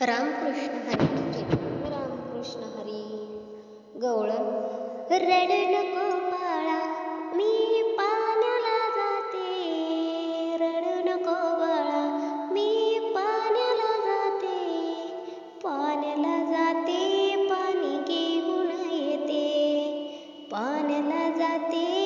रामकृष्ण हरी रामकृष्ण हरी. गवळ रड नको बाळा मी पाण्याला जाते. रड नको बाळा मी पाण्याला जाते. पाण्याला जाते पाणी घेऊन येते. पाण्याला जाते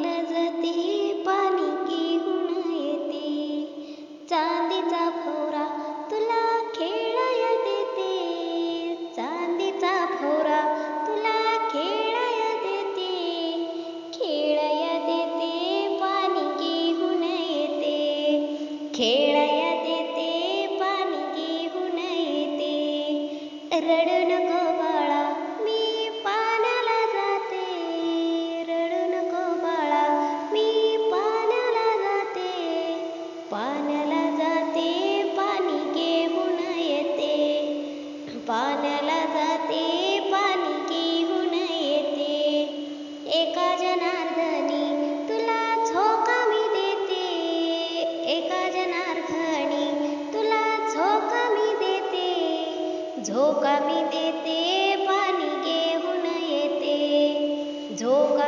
لذة झोका मी देते पाणी घेऊन येते. झोका